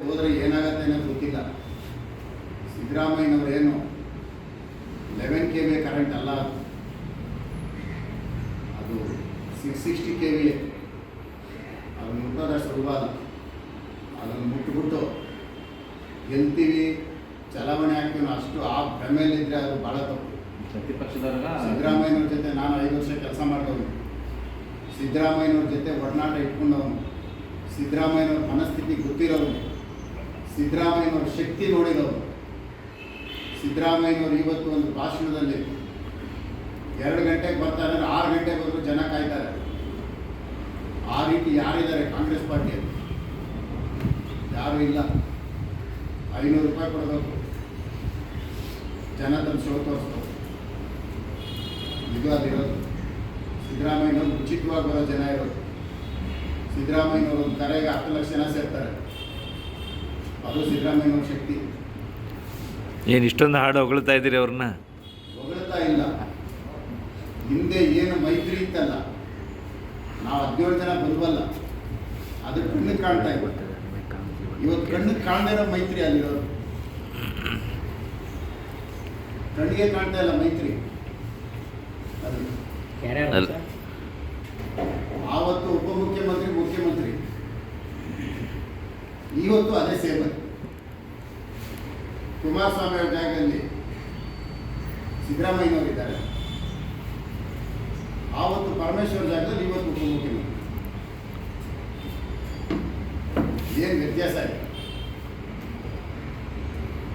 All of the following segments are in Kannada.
ಹೋದರೆ ಏನಾಗುತ್ತೆ ಅನ್ನೋದು ಗೊತ್ತಿಲ್ಲ. ಸಿದ್ದರಾಮಯ್ಯನವರು ಏನು ಲೆವೆನ್ ಕೆ ವಿ ಕರೆಂಟ್ ಅಲ್ಲ. ಅದು. ಸಿಕ್ಸ್ ಸಿಕ್ಸ್ಟಿ ಕೆ ವಿ ಅದು ಮುಟ್ಟೋದಷ್ಟು ಸುಲಭ ಅಲ್ಲ ಅದನ್ನು ಮುಟ್ಬಿಟ್ಟು ಗೆಲ್ತೀವಿ ಚಲಾವಣೆ ಹಾಕ್ತೀವಿ ಅಷ್ಟು ಆ ಭ್ರಮೆಯಲ್ಲಿದ್ದರೆ ಅದು ಭಾಳ ತಪ್ಪು. ಪ್ರತಿಪಕ್ಷದವರ ಸಿದ್ದರಾಮಯ್ಯನವ್ರ ಜೊತೆ ನಾನು ಐದು ವರ್ಷ ಕೆಲಸ ಮಾಡಿದವನು. ಸಿದ್ದರಾಮಯ್ಯನವ್ರ ಜೊತೆ ಒಡನಾಟ ಇಟ್ಕೊಂಡವನು. ಸಿದ್ದರಾಮಯ್ಯನವ್ರ ಮನಸ್ಥಿತಿ ಗೊತ್ತಿರೋನು ಸಿದ್ದರಾಮಯ್ಯನವ್ರ ಶಕ್ತಿ ನೋಡಿರೋದು ಸಿದ್ದರಾಮಯ್ಯನವರು ಇವತ್ತು ಒಂದು ಭಾಷಣದಲ್ಲಿ ಎರಡು ಗಂಟೆಗೆ ಬರ್ತಾರೆ ಅಂದರೆ ಆರು ಬಂದರೂ ಜನ ಕಾಯ್ತಾರೆ ಆ ರೀತಿ ಯಾರಿದ್ದಾರೆ ಕಾಂಗ್ರೆಸ್ ಪಾರ್ಟಿಯಲ್ಲಿ? ಯಾರೂ ಇಲ್ಲ. ಐನೂರು ರೂಪಾಯಿ ಕೊಡಬೇಕು. ಜನ ತಮ್ಮ ಶೋ ತೋರಿಸ್ಬೋದು ಇದು ಅದಿರೋದು ಸಿದ್ದರಾಮಯ್ಯನವ್ರು ಉಚಿತವಾಗಿ ಬರೋ ಜನ ಇರೋದು. ಸಿದ್ದರಾಮಯ್ಯನವರು ಕರೆಗೆ ಹತ್ತು ಲಕ್ಷ ಜನ ಸೇರ್ತಾರೆ. ಅದು ಸಿದ್ದರಾಮಯ್ಯನವ್ರ ಶಕ್ತಿ. ಏನು ಇಷ್ಟೊಂದು ಹಾಡು ಹೊಗಳ್ತಾ ಇದ್ದೀರಿ ಅವ್ರನ್ನ? ಹೊಗಳ್ತಾ ಇಲ್ಲ. ಹಿಂದೆ ಏನು ಮೈತ್ರಿ ಇತ್ತಲ್ಲ ನಾವು ಹದಿನೇಳು ಜನ ಬದುವಲ್ಲ ಅದು ಕಣ್ಣಿಗೆ ಕಾಣ್ತಾ ಇವತ್ತು ಇವತ್ತು ಕಣ್ಣಿಗೆ ಕಾಣದೇ ಇರೋ ಮೈತ್ರಿ ಅಲ್ಲಿರೋರು. ಕಣ್ಣಿಗೆ ಕಾಣ್ತಾ ಇಲ್ಲ ಮೈತ್ರಿ. ಆವತ್ತು ಉಪಮುಖ್ಯಮಂತ್ರಿ ಮುಖ್ಯಮಂತ್ರಿ. ಇವತ್ತು ಅದೇ ಸೇವೆ ಕುಮಾರಸ್ವಾಮಿ ಜಾಗದಲ್ಲಿ ಸಿದ್ದರಾಮಯ್ಯನವರಿದ್ದಾರೆ. ಆವತ್ತು ಪರಮೇಶ್ವರ ಜಾಗದಲ್ಲಿ ಇವತ್ತು ಉಪಮುಖ್ಯಮಂತ್ರಿ. ಏನು ವ್ಯತ್ಯಾಸ ಇದೆ?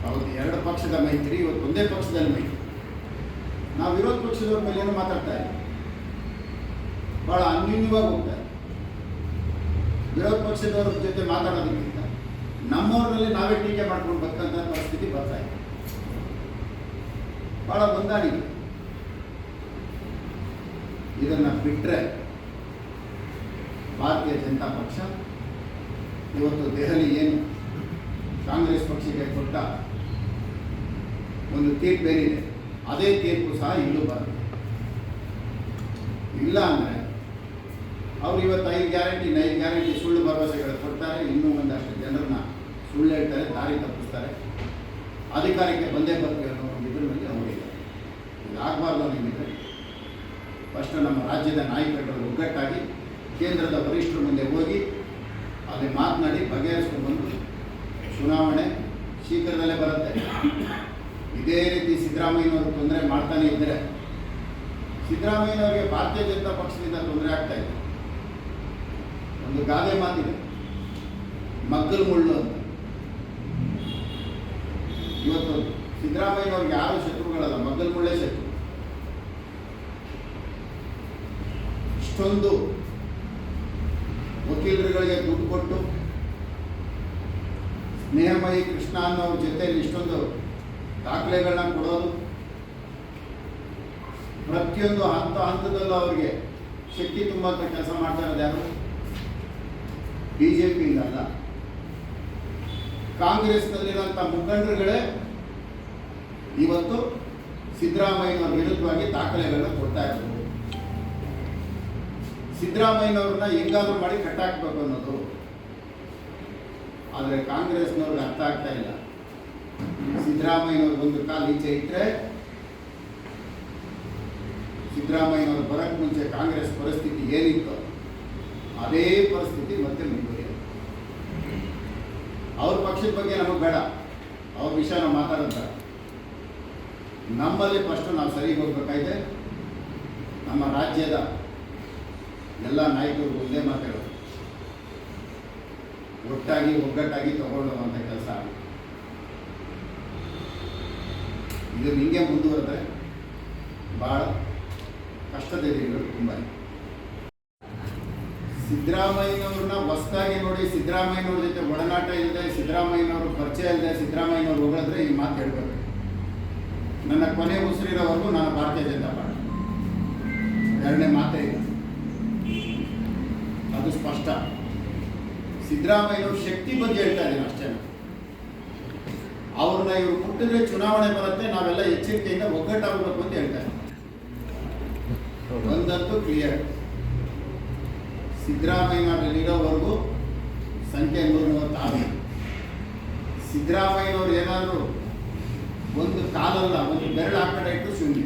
ಅವತ್ತು ಎರಡು ಪಕ್ಷದ ಮೈತ್ರಿ, ಇವತ್ತು ಒಂದೇ ಪಕ್ಷದಲ್ಲಿ ಮೈತ್ರಿ. ನಾವು ವಿರೋಧ ಪಕ್ಷದವ್ರ ಮೇಲೆ ಏನು ಮಾತಾಡ್ತಾ ಇದ್ದೀವಿ ಭಾಳ ಅನ್ಯೂನ್ಯವಾಗಿ ಹೋಗ್ತಾರೆ ವಿರೋಧ ಪಕ್ಷದವ್ರ ಜೊತೆ ಮಾತಾಡೋದಕ್ಕಿಂತ ನಮ್ಮವ್ರಲ್ಲಿ ನಾವೇ ಟೀಕೆ ಮಾಡ್ಕೊಂಡು ಬರ್ತಕ್ಕಂಥ ಪರಿಸ್ಥಿತಿ ಬರ್ತಾ ಇದೆ. ಭಾಳ ಹೊಂದಾಣಿಕೆ. ಇದನ್ನು ಬಿಟ್ಟರೆ ಭಾರತೀಯ ಜನತಾ ಪಕ್ಷ ಇವತ್ತು ದೆಹಲಿ ಏನು ಕಾಂಗ್ರೆಸ್ ಪಕ್ಷಕ್ಕೆ ಕೊಟ್ಟ ಒಂದು ತೀರ್ಪು ಏನಿದೆ, ಅದೇ ತೀರ್ಪು ಸಹ ಇಲ್ಲೂ ಬರುತ್ತೆ. ಇಲ್ಲ ಅಂದರೆ ಅವ್ರು ಇವತ್ತು ಐದು ಗ್ಯಾರಂಟಿ, ನೈದು ಗ್ಯಾರಂಟಿ ಸುಳ್ಳು ಭರವಸೆಗಳು ಕೊಡ್ತಾರೆ ಅಧಿಕಾರಕ್ಕೆ ಬಂದೇ ಬರ್ತೀವಿ ಅನ್ನೋ ಒಂದು ಇದ್ರ ಮೇಲೆ ಅವರಿದ್ದಾರೆ ಇದು ಆಗಬಾರ್ದು ಅನ್ನೋದಿದ್ರೆ ಫಸ್ಟ್ ನಮ್ಮ ರಾಜ್ಯದ ನಾಯಕರುಗಳು ಒಗ್ಗಟ್ಟಾಗಿ ಕೇಂದ್ರದ ವರಿಷ್ಠರ ಮುಂದೆ ಹೋಗಿ ಅಲ್ಲಿ ಮಾತನಾಡಿ ಬಗೆಹರಿಸ್ಕೊಂಡು ಬಂದು ಚುನಾವಣೆ ಶೀಘ್ರದಲ್ಲೇ ಬರುತ್ತೆ. ಇದೇ ರೀತಿ ಸಿದ್ದರಾಮಯ್ಯನವರು ತೊಂದರೆ ಮಾಡ್ತಾನೆ ಇದ್ದರೆ ಸಿದ್ದರಾಮಯ್ಯನವರಿಗೆ ಭಾರತೀಯ ಜನತಾ ಪಕ್ಷದಿಂದ ತೊಂದರೆ ಆಗ್ತಾ ಇದೆ. ಒಂದು ಗಾದೆ ಮಾತಿದೆ. ಮಗ್ಗಲು ಮುಳ್ಳು ಅಂತ ಇವತ್ತು ಸಿದ್ದರಾಮಯ್ಯನವ್ರಿಗೆ ಯಾರು ಶತ್ರುಗಳಲ್ಲ ಮಗ್ಗಲು ಮುಳ್ಳೇ ಶತ್ರು ಇಷ್ಟೊಂದು ವಕೀಲರುಗಳಿಗೆ ದುಡ್ಡು ಕೊಟ್ಟು ಸ್ನೇಹಮಯಿ ಕೃಷ್ಣ ಅನ್ನೋರ ಜೊತೆಯಲ್ಲಿ ಇಷ್ಟೊಂದು ದಾಖಲೆಗಳನ್ನ ಕೊಡೋದು, ಪ್ರತಿಯೊಂದು ಹಂತ ಹಂತದಲ್ಲೂ ಅವರಿಗೆ ಶಕ್ತಿ ತುಂಬಂತ ಕೆಲಸ ಮಾಡ್ತಾ ಯಾರು? ಬಿ ಜೆ ಪಿಯಿಂದಲ್ಲ ಕಾಂಗ್ರೆಸ್ನಲ್ಲಿರುವಂಥ ಮುಖಂಡರುಗಳೇ ಇವತ್ತು ಸಿದ್ದರಾಮಯ್ಯನವ್ರ ವಿರುದ್ಧವಾಗಿ ದಾಖಲೆಗಳನ್ನ ಕೊಡ್ತಾ ಇರೋದು. ಸಿದ್ದರಾಮಯ್ಯನವ್ರನ್ನ ಹೆಂಗಾದ್ರೂ ಮಾಡಿ ಕಟ್ಟಾಕ್ಬೇಕು ಅನ್ನೋದು. ಆದರೆ ಕಾಂಗ್ರೆಸ್ನವ್ರಿಗೆ ಅರ್ಥ ಆಗ್ತಾ ಇಲ್ಲ. ಸಿದ್ದರಾಮಯ್ಯನವ್ರು ಒಂದು ಕಾಲು ಈಚೆ ಇಟ್ಟರೆ ಸಿದ್ದರಾಮಯ್ಯನವ್ರು ಬರಕ್ಕೆ ಮುಂಚೆ ಕಾಂಗ್ರೆಸ್ ಪರಿಸ್ಥಿತಿ ಏನಿತ್ತು ಅದೇ ಪರಿಸ್ಥಿತಿ ಮತ್ತೆ ಮುಂದುವರಿಯುತ್ತೆ. ಅವ್ರ ಪಕ್ಷದ ಬಗ್ಗೆ ನಮಗೆ ಬೇಡ. ಅವ್ರ ವಿಷಯ ನಾವು ನಮ್ಮಲ್ಲಿ ಫಸ್ಟ್ ನಾವು ಸರಿ ಹೋಗ್ಬೇಕಾಗಿದೆ ನಮ್ಮ ರಾಜ್ಯದ ಎಲ್ಲ ನಾಯಕರು ಒಂದೇ ಮಾತಾಡೋದು. ಒಟ್ಟಾಗಿ ಒಗ್ಗಟ್ಟಾಗಿ ತಗೊಳ್ಳುವಂಥ ಕೆಲಸ ಇದು ಹಿಂಗೆ ಮುಂದುವರೆದ್ರೆ ಭಾಳ ಕಷ್ಟದ ದಿನಗಳು ತುಂಬ. ಸಿದ್ದರಾಮಯ್ಯನವ್ರನ್ನ ಹೊಸದಾಗಿ ನೋಡಿ, ಸಿದ್ದರಾಮಯ್ಯನವ್ರ ಜೊತೆ ಒಡನಾಟ ಇಲ್ಲದೆ ಸಿದ್ದರಾಮಯ್ಯನವರು ಪರಿಚಯ ಇಲ್ಲದೆ ಸಿದ್ದರಾಮಯ್ಯನವ್ರು ಹೊಗಳಿದ್ರೆ ಈ ಮಾತು ಹೇಳ್ಬೇಕು. ನನ್ನ ಕೊನೆ ಉಸಿರಿರೋವರೆಗೂ ನಾನು ಭಾರತೀಯ ಜನತಾ ಪಾರ್ಟಿ. ಎರಡನೇ ಮಾತೇ ಇಲ್ಲ. ಅದು ಸಿದ್ದರಾಮಯ್ಯ ಶಕ್ತಿ ಬಗ್ಗೆ ಹೇಳ್ತಾ ಇದ್ದೀನಿ ಅಷ್ಟೇ. ಅವ್ರನ್ನ ಇವರು ಮುಟ್ಟಿದ್ರೆ ಚುನಾವಣೆ ಬರುತ್ತೆ, ನಾವೆಲ್ಲ ಎಚ್ಚರಿಕೆಯಿಂದ ಒಗ್ಗಟ್ಟಾಗಬೇಕು ಅಂತ ಹೇಳ್ತಾ ಒಂದಂತೂ ಕ್ಲಿಯರ್ ಸಿದ್ದರಾಮಯ್ಯನವರಲ್ಲಿರೋವರೆಗೂ ಸಂಖ್ಯೆ ನೂರ ಮೂವತ್ತಾರು ಸಿದ್ದರಾಮಯ್ಯನವ್ರು ಏನಾದರೂ ಒಂದು ಕಾಲಲ್ಲ, ಒಂದು ಬೆರಳು ಆ ಕಡೆ ಇಟ್ಟು ಶೂನ್ಯ